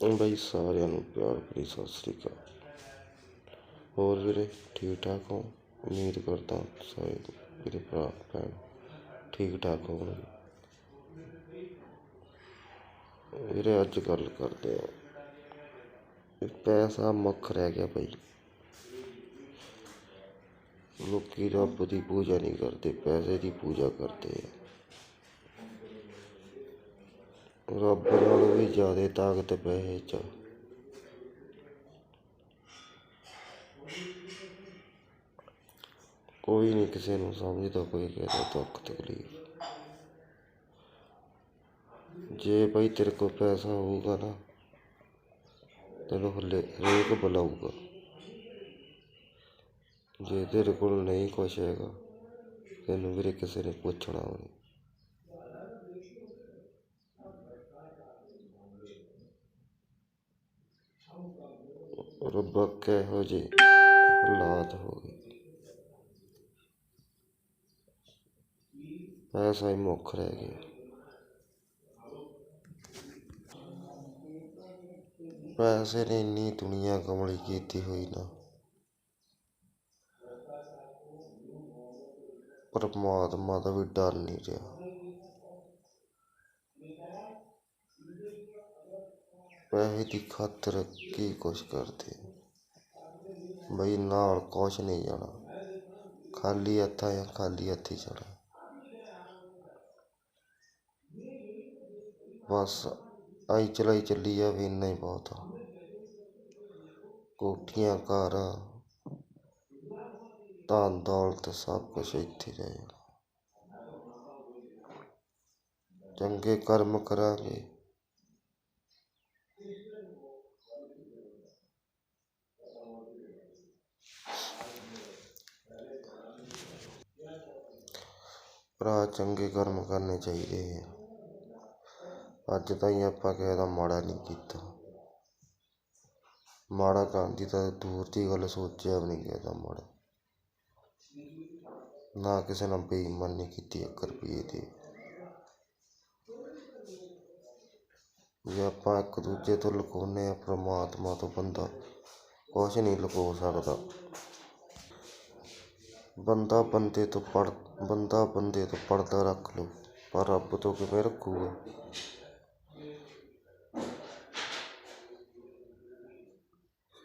ਬਈ ਸਾਰਿਆਂ ਨੂੰ ਪਿਆਰ ਭਰੀ ਸਤਿ ਸ੍ਰੀ ਅਕਾਲ ਹੋਰ ਵੀਰੇ ਠੀਕ ਠਾਕ ਹੋ ਉਮੀਦ ਕਰਦਾ ਸਾਰੇ ਮੇਰੇ ਭਰਾ ਭੈਣ ਠੀਕ ਠਾਕ ਹੋਣਗੇ ਵੀਰੇ ਅੱਜ ਗੱਲ ਕਰਦੇ ਆ ਵੀ ਪੈਸਾ ਮੁੱਖ ਰਹਿ ਗਿਆ ਬਈ ਲੋਕੀ ਰੱਬ ਦੀ ਪੂਜਾ ਨਹੀਂ ਕਰਦੇ ਪੈਸੇ ਦੀ ਪੂਜਾ ਕਰਦੇ ਆ ਰੱਬ ਨਾਲੋਂ ਵੀ ਜ਼ਿਆਦਾ ਤਾਕਤ ਪੈਸੇ 'ਚ। ਕੋਈ ਨਹੀਂ ਕਿਸੇ ਨੂੰ ਸਮਝਦਾ, ਕੋਈ ਕਹਿੰਦਾ ਦੁੱਖ ਤਕਲੀਫ। ਜੇ ਭਾਈ ਤੇਰੇ ਕੋਲ ਪੈਸਾ ਹੋਊਗਾ ਨਾ, ਤੈਨੂੰ ਹਲੇ ਰੇਕ ਬੁਲਾਊਗਾ। ਜੇ ਤੇਰੇ ਕੋਲ ਨਹੀਂ ਕੁਛ ਹੈਗਾ, ਤੈਨੂੰ ਵੀਰੇ ਕਿਸੇ ਨੇ ਪੁੱਛਣਾ ਵੀ ਨਹੀਂ। ਰੱਬਾ ਕਿਹੋ ਜਿਹੇ ਹਾਲਾਤ ਹੋ ਗਏ। ਪੈਸਾ ਹੀ ਮੁੱਖ ਰਹਿ ਗਿਆ ਪੈਸੇ ਨੇ ਇੰਨੀ ਦੁਨੀਆ ਕਮਲੀ ਕੀਤੀ ਹੋਈ ਨਾ। ਪਰਮਾਤਮਾ ਦਾ ਵੀ ਡਰ ਨਹੀਂ ਰਿਹਾ। ਪੈਸੇ ਦੀ ਖਾਤਰ ਕੀ ਕੁਛ ਕਰਦੇ ਬਈ ਨਾਲ ਕੁਛ ਨਹੀਂ ਜਾਣਾ ਖਾਲੀ ਹੱਥਾਂ ਜਾਂ ਖਾਲੀ ਹੱਥੀ ਜਾਣਾ ਬਸ ਆਈ ਚਲਾਈ ਚੱਲੀ ਜਾਵੇ ਇੰਨਾ ਹੀ ਬਹੁਤ ਆ ਕੋਠੀਆਂ ਘਰ ਧਨ ਦੌਲਤ ਸਭ ਕੁਝ ਇੱਥੇ ਰਹਿ ਜਾਣਾ ਚੰਗੇ ਕਰਮ ਕਰਾਂਗੇ ਭਰਾ ਚੰਗੇ ਕਰਮ ਕਰਨੇ ਚਾਹੀਦੇ ਆ। ਅੱਜ ਤਾਈਂ ਆਪਾਂ ਕਿਸੇ ਦਾ ਮਾੜਾ ਨਹੀਂ ਕੀਤਾ। ਮਾੜਾ ਕਰਨ ਦੀ ਤਾਂ ਦੂਰ ਦੀ ਗੱਲ ਸੋਚਿਆ ਵੀ ਨਹੀਂ ਕਿਸੇ ਦਾ ਮਾੜਾ। ਨਾ ਕਿਸੇ ਨਾਲ ਬੇਈਮਾਨੀ ਕੀਤੀ ਇੱਕ ਰੁਪਈਏ ਦੀ। ਜੇ ਆਪਾਂ ਇੱਕ ਦੂਜੇ ਤੋਂ ਲੁਕਾਉਂਦੇ ਹਾਂ, ਪਰਮਾਤਮਾ ਤੋਂ ਬੰਦਾ ਕੁਛ ਨਹੀਂ ਲੁਕੋ ਸਕਦਾ। ਬੰਦਾ ਬੰਦੇ ਤੋਂ ਪੜ ਬੰਦਾ ਬੰਦੇ ਤੋਂ ਪਰਦਾ ਰੱਖ ਲਓ ਪਰ ਰੱਬ ਤੋਂ ਕਿਵੇਂ ਰੱਖੂਗਾ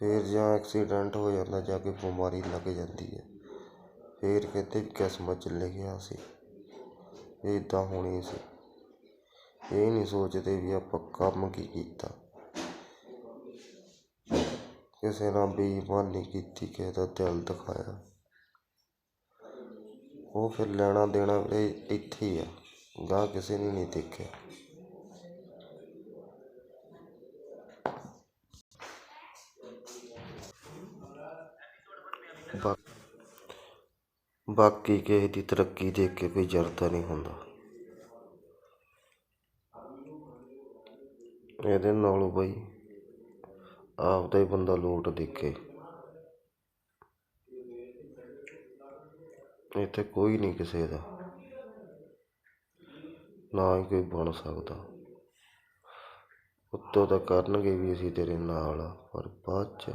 ਫਿਰ ਜਾਂ ਐਕਸੀਡੈਂਟ ਹੋ ਜਾਂਦਾ ਜਾਂ ਕੋਈ ਬਿਮਾਰੀ ਲੱਗ ਜਾਂਦੀ ਹੈ ਫਿਰ ਕਹਿੰਦੇ ਵੀ ਕਿਸਮਤ 'ਚ ਲਿਖਿਆ ਸੀ ਇਹ ਇੱਦਾਂ ਹੋਣੀ ਸੀ ਇਹ ਨਹੀਂ ਸੋਚਦੇ ਵੀ ਆਪਾਂ ਕੰਮ ਕੀ ਕੀਤਾ ਕਿਸੇ ਨਾਲ ਬੇਈਮਾਨੀ ਕੀਤੀ ਕਿਸੇ ਦਾ ਦਿਲ ਦਿਖਾਇਆ ਉਹ ਫਿਰ ਲੈਣਾ ਦੇਣਾ ਵੀਰੇ ਇੱਥੇ ਹੀ ਆ। ਗਾਹ ਕਿਸੇ ਨੇ ਨਹੀਂ ਦੇਖਿਆ। ਬਾ- ਬਾਕੀ ਕਿਸੇ ਦੀ ਤਰੱਕੀ ਦੇਖ ਕੇ ਕੋਈ ਜਰਦਾ ਨਹੀਂ ਹੁੰਦਾ। ਇਹਦੇ ਨਾਲੋਂ ਬਈ ਆਪਦਾ ਹੀ ਬੰਦਾ ਲੋਟ ਦੇਖੇ। ਇੱਥੇ ਕੋਈ ਨਹੀਂ ਕਿਸੇ ਦਾ। ਨਾ ਹੀ ਕੋਈ ਬਣ ਸਕਦਾ। ਉੱਤੋਂ ਤਾਂ ਕਰਨਗੇ ਵੀ ਅਸੀਂ ਤੇਰੇ ਨਾਲ ਆ ਪਰ ਬਾਅਦ ਚ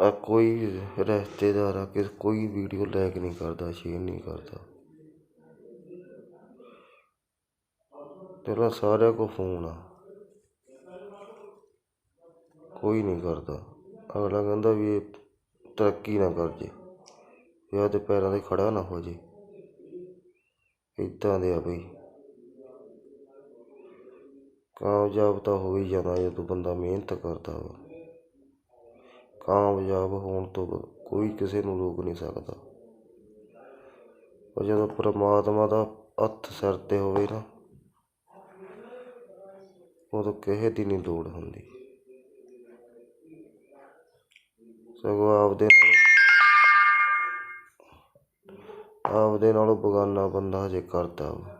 ਆ ਕੋਈ ਰਿਸ਼ਤੇਦਾਰ ਆ ਕਿ ਕੋਈ ਵੀਡੀਓ ਲਾਈਕ ਨਹੀਂ ਕਰਦਾ ਸ਼ੇਅਰ ਨਹੀਂ ਕਰਦਾ। ਤੇਰਾ ਸਾਰਿਆਂ ਕੋ ਫੋਨ ਆ। ਕੋਈ ਨਹੀਂ ਕਰਦਾ। ਅਗਲਾ ਕਹਿੰਦਾ ਵੀ ਇਹ ਤਰੱਕੀ ਨਾ ਕਰ ਜੇ। ਇਹ ਉਹਦੇ ਪੈਰਾਂ 'ਤੇ ਖੜਾ ਨਾ ਹੋ ਜੇ। ਇੱਦਾਂ ਦੇ ਆ ਬਈ। ਕਾਮਯਾਬ ਤਾਂ ਹੋ ਹੀ ਜਾਂਦਾ ਜਦੋਂ ਬੰਦਾ ਮਿਹਨਤ ਕਰਦਾ ਵਾ। ਕਾਮਯਾਬ ਹੋਣ ਤੋਂ ਕੋਈ ਕਿਸੇ ਨੂੰ ਰੋਕ ਨਹੀਂ ਸਕਦਾ। ਪਰ ਜਦੋਂ ਪਰਮਾਤਮਾ ਦਾ ਹੱਥ ਸਿਰ ਤੇ ਹੋਵੇ ਨਾ, ਉਦੋਂ ਕਿਸੇ ਦੀ ਨਹੀਂ ਲੋੜ ਹੁੰਦੀ। ਸਗੋਂ ਆਪਦੇ ਨਾਲ ਆਪਦੇ ਨਾਲੋਂ ਬਗਾਨਾ ਬੰਦਾ ਹਜੇ ਕਰਦਾ ਵਾ।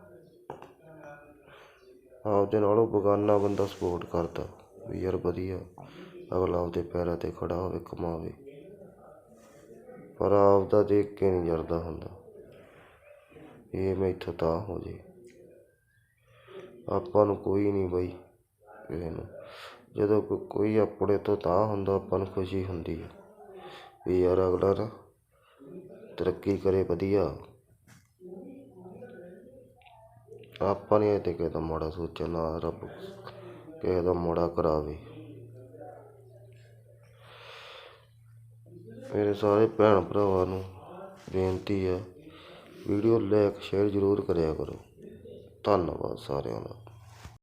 ਆਪਦੇ ਨਾਲੋਂ ਬਗਾਨਾ ਬੰਦਾ ਸਪੋਰਟ ਕਰਦਾ ਵੀ ਯਾਰ ਵਧੀਆ, ਅਗਲਾ ਆਪਦੇ ਪੈਰਾਂ ਤੇ ਖੜਾ ਹੋਵੇ, ਕਮਾਵੇ। ਪਰ ਆਪਦਾ ਦੇਖ ਕੇ ਨਹੀਂ ਜਰਦਾ ਹੁੰਦਾ। ਇਹ ਮੈਥੋਂ ਤਾਂ ਹੋ ਜੇ। ਆਪਾਂ ਨੂੰ ਕੋਈ ਨਹੀਂ ਬਈ ਕਿਸੇ ਨੂੰ। ਜਦੋਂ ਕੋਈ ਆਪਣੇ ਤੋਂ ਤਾਂ ਹੁੰਦਾ, ਆਪਾਂ ਨੂੰ ਖੁਸ਼ੀ ਹੁੰਦੀ ਹੈ ਵੀ ਯਾਰ ਅਗਲਾ ਨਾ ਤਰੱਕੀ ਕਰੇ ਵਧੀਆ। ਆਪਾਂ ਨੇ ਤੇ ਕਿਸੇ ਦਾ ਮਾੜਾ ਸੋਚਿਆ, ਨਾ ਰੱਬ ਕਿਸੇ ਦਾ ਮਾੜਾ ਕਰਾਵੇ। ਮੇਰੇ ਸਾਰੇ ਭੈਣ ਭਰਾਵਾਂ ਨੂੰ ਬੇਨਤੀ ਹੈ, ਵੀਡੀਓ ਲਾਈਕ ਸ਼ੇਅਰ ਜ਼ਰੂਰ ਕਰਿਆ ਕਰੋ। ਧੰਨਵਾਦ ਸਾਰਿਆਂ ਦਾ।